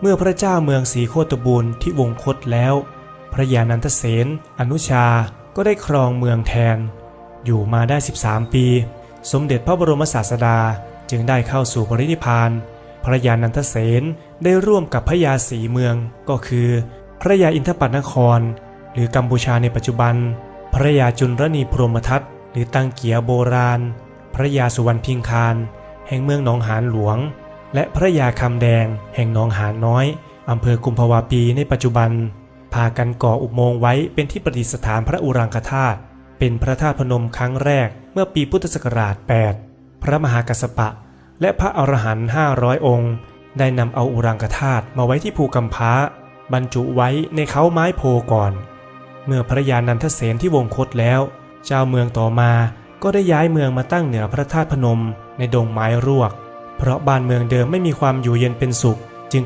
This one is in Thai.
เมื่อพระเจ้าเมืองศรีโคตบูรณ์ที่วงคตแล้ว พระยานันทเสนอนุชาก็ได้ครองเมืองแทน อยู่มาได้ 13 ปี สมเด็จพระบรมศาสดาจึงได้เข้าสู่ปรินิพานพระยานันทเสนได้ร่วมกับพระยาศรีเมืองก็คือ พระยาอินทปัตนคร หรือกัมพูชาในปัจจุบัน พระยาจุลรณีพรหมทัตหรือตังเกียโบราณ พระยาสุวรรณพิงคารแห่งเมืองหนองหานหลวง และพระยาคำแดงแห่งหนองหานน้อยอำเภอกุมภาวาปีในปัจจุบัน พากันก่ออุโมงค์ไว้เป็นที่ประดิษฐานพระอุรังคธาตุเป็นพระธาตุพนมครั้งแรกเมื่อปีพุทธศักราช 8 พระมหากัสปะ และพระอรหันต์500 องค์ ได้นำเอาอุรังคธาตุมาไว้ที่ภูกำพร้าบรรจุไว้ในเขาไม้โพก่อน เมื่อพระยานันทเสนที่วงคตแล้ว เจ้าเมืองต่อมาก็ได้ย้ายเมืองมาตั้งเหนือพระธาตุพนมในดงไม้รวก เพราะบ้านเมืองเดิมไม่มีความอยู่เย็นเป็นสุข จึง